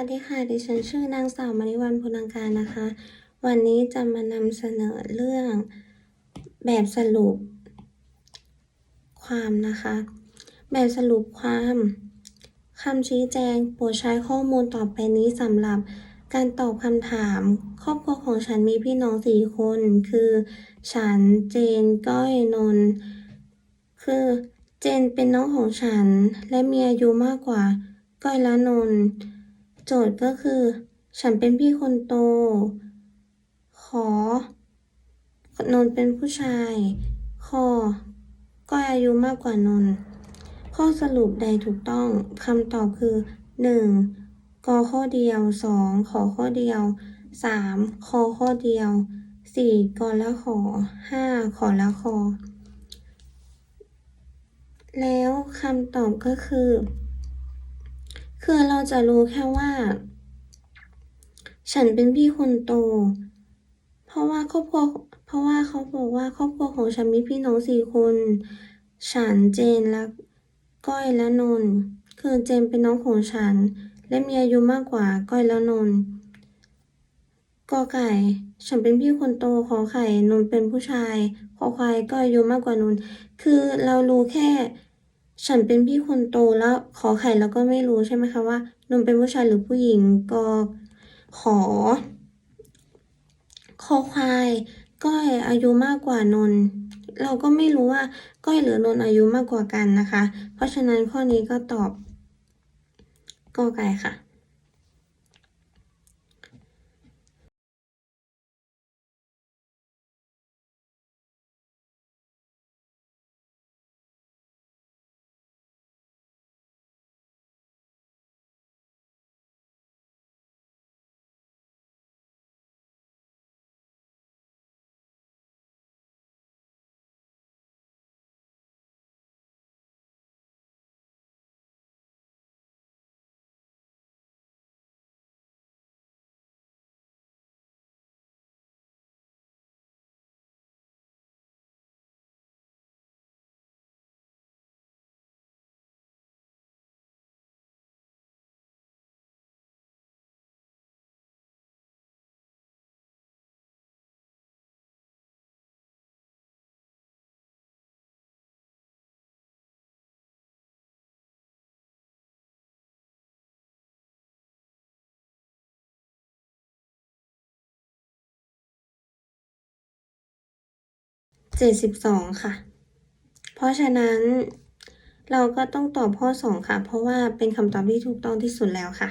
วัสดีค่ะ ดิฉันชื่อนางสาวมาริวันพุนังการนะคะ วันนี้จะมานำเสนอเรื่องแบบสรุป ความนะคะ แบบสรุปความคำชี้แจงโปรดใช้ข้อมูลต่อไปนี้สำหรับการตอบคำถาม ครอบครัวของฉันมีพี่น้องสี่คน คือ ฉันเจนก้อยนนท์คือเจนเป็นน้องของฉัน และมีอายุมากกว่าก้อยและนนท์ โจทย์ก็คือ ฉันเป็นพี่คนโต ขอนนเป็นผู้ชายขอก้อายุมากกว่านน ข้อสรุปใดถูกต้องคำตอบคือ 1. กอข้อเดียว 2. ขอข้อเดียว 3. คอข้อเดียว 4. กและขอ 5. ขอและคอ แล้วคำตอบก็คือ คือเราจะรู้แค่ว่า ฉันเป็นพี่คนโต เพราะว่าครอบครัวเพราะว่าเขาบอกว่าครอบครัวของฉันมีพี่น้องสี่คน ฉันเจนและก้อยและนนคือเจนเป็นน้องของฉัน และมีอายุมากกว่าก้อยและนนกอไก่ ฉันเป็นพี่คนโตขอไข่นนเป็นผู้ชายขอควายก็อายุมากกว่านนคือเรารู้แค่ ฉันเป็นพี่คนโตแล้วขอไข่เราก็ไม่รู้ใช่ไหมคะว่านนท์เป็นผู้ชายหรือผู้หญิงก็ขอ คอควายก้อยอายุมากกว่านนท์เราก็ไม่รู้ว่าก้อยหรือนนท์อายุมากกว่ากันนะคะ เพราะฉะนั้นข้อนี้ก็ตอบกอไก่ค่ะ เจ็ดสิบสองค่ะ เพราะฉะนั้นเราก็ต้องตอบข้อสองค่ะ เพราะว่าเป็นคำตอบที่ถูกต้องที่สุดแล้วค่ะ